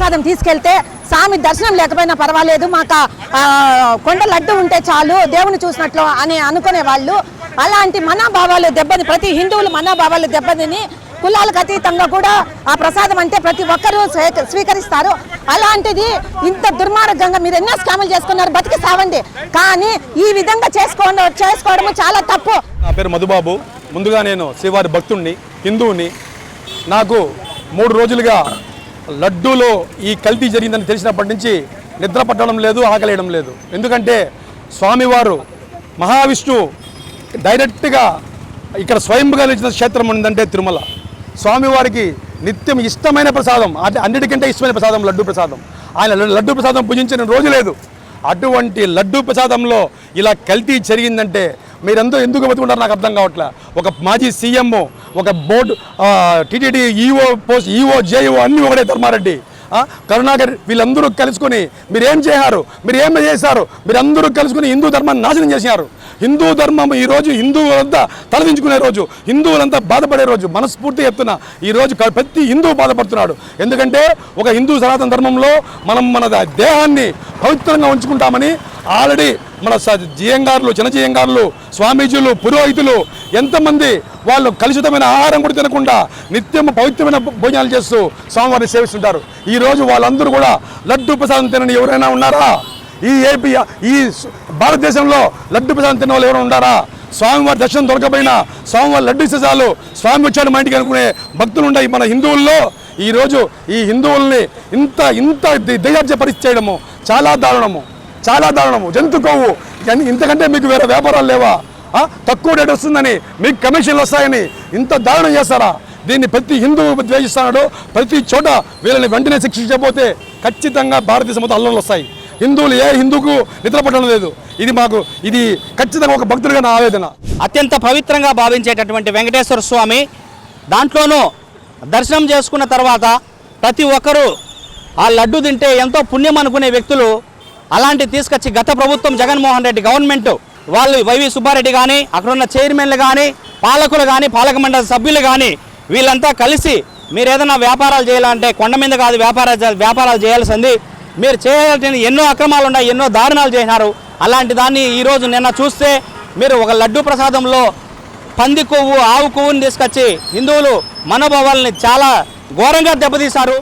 ప్రసాదం తీసుకెళ్తే స్వామి దర్శనం లేకపోయినా పర్వాలేదు మాకు కొండ లడ్డు ఉంటే చాలు దేవుని చూసినట్లు అని అనుకునే వాళ్ళు. అలాంటి మనోభావాలు దెబ్బని ప్రతి హిందువులు మనోభావాలు దెబ్బతిని కులాలకు అతీతంగా కూడా ఆ ప్రసాదం అంటే ప్రతి ఒక్కరూ స్వీకరిస్తారు. అలాంటిది ఇంత దుర్మార్గంగా మీరు ఎన్నో స్కాములు చేసుకున్నారు బతికి సావండి. కానీ ఈ విధంగా చేసుకోవడం చేసుకోవడం చాలా తప్పు. నా పేరు మధుబాబు. ముందుగా నేను శ్రీవారి భక్తుణ్ణి హిందువుని. నాకు మూడు రోజులుగా లడ్డూలో ఈ కల్తీ జరిగిందని తెలిసినప్పటి నుంచి నిద్ర పట్టడం లేదు ఆకలేయడం లేదు. ఎందుకంటే స్వామివారు మహావిష్ణు డైరెక్ట్గా ఇక్కడ స్వయంగా నిలిచిన క్షేత్రం ఉందంటే తిరుమల. స్వామివారికి నిత్యం ఇష్టమైన ప్రసాదం అంటే అన్నిటికంటే ఇష్టమైన ప్రసాదం లడ్డు ప్రసాదం. ఆయన లడ్డు ప్రసాదం పూజించిన రోజు లేదు. అటువంటి లడ్డూ ప్రసాదంలో ఇలా కల్తీ జరిగిందంటే మీరందరూ ఎందుకు బతుకుంటారు నాకు అర్థం కావట్లే. ఒక మాజీ సీఎం ఒక board TTD EO post EO JEO అన్నీ ఒకటే ధర్మారెడ్డి. ఆ, కరుణాకర్ వీళ్ళందరూ కలుసుకొని మీరేం చేశారు మీరు ఏం చేశారు మీరందరూ కలుసుకుని హిందూ ధర్మాన్ని నాశనం చేశారు. హిందూ ధర్మం ఈ రోజు హిందువులంతా తలదించుకునే రోజు హిందువులంతా బాధపడే రోజు మనస్ఫూర్తి చెప్తున్నా ఈరోజు ప్రతి హిందువు బాధపడుతున్నాడు. ఎందుకంటే ఒక హిందూ సనాతన ధర్మంలో మనం మన దేహాన్ని పవిత్రంగా ఉంచుకుంటామని ఆల్రెడీ మన స- జియంగారులు చిన్నజియంగారులు స్వామీజీలు పురోహితులు ఎంతమంది వాళ్ళు కలుషితమైన ఆహారం కూడా తినకుండా నిత్యం పవిత్రమైన భోజనాలు చేస్తూ స్వామివారిని సేవిస్తుంటారు. ఈ రోజు వాళ్ళందరూ కూడా లడ్డు ప్రసాదం తినని ఎవరైనా ఉన్నారా? ఈ ఏపీ ఈ భారతదేశంలో లడ్డు ప్రసాదం తిన్న వాళ్ళు ఎవరు ఉండారా? స్వామివారి దర్శనం దొరకపోయినా స్వామివారి లడ్డు ఇస్తే స్వామి వచ్చాడు మా ఇంటికి అనుకునే భక్తులు ఉన్నాయి మన హిందువుల్లో. ఈరోజు ఈ హిందువుల్ని ఇంత ఇంత ది- పరిస్థితి చేయడము చాలా దారుణము. చాలా దారుణము. జంతు కొవ్వు. ఇంతకంటే మీకు వేరే వ్యాపారాలు లేవా? తక్కువ రేట్ వస్తుందని మీకు కమిషన్లు వస్తాయని ఇంత దారుణం చేస్తారా? దీన్ని ప్రతి హిందువు ద్వేషిస్తున్నాడు. ప్రతి చోట వీళ్ళని వెంటనే శిక్షించకపోతే ఖచ్చితంగా భారతదేశం మొత్తం అల్లంలో వస్తాయి. హిందువులు ఏ హిందుకు నిద్రపట్టడం లేదు. ఇది మాకు ఇది ఖచ్చితంగా ఒక భక్తుడిగా నా ఆవేదన. అత్యంత పవిత్రంగా భావించేటటువంటి వెంకటేశ్వర స్వామి దాంట్లోనూ దర్శనం చేసుకున్న తర్వాత ప్రతి ఒక్కరూ ఆ లడ్డు తింటే ఎంతో పుణ్యం అనుకునే వ్యక్తులు అలాంటి తీసుకొచ్చి గత ప్రభుత్వం జగన్మోహన్ రెడ్డి గవర్నమెంట్ వాళ్ళు వైవి సుబ్బారెడ్డి కానీ అక్కడ ఉన్న చైర్మన్లు కానీ పాలకులు కానీ పాలక మండలి సభ్యులు కానీ వీళ్ళంతా కలిసి మీరు ఏదైనా వ్యాపారాలు చేయాలంటే కొండ మీద కాదు వ్యాపారాలు వ్యాపారాలు చేయాల్సింది మీరు చేయాల్సిన ఎన్నో అక్రమాలు ఉన్నాయి ఎన్నో దారుణాలు చేసినారు. అలాంటి దాన్ని ఈరోజు నిన్న చూస్తే మీరు ఒక లడ్డు ప్రసాదంలో పంది కొవ్వు ఆవు కొవ్వుని తీసుకొచ్చి హిందువులు మనోభావాలని చాలా ఘోరంగా దెబ్బతీశారు.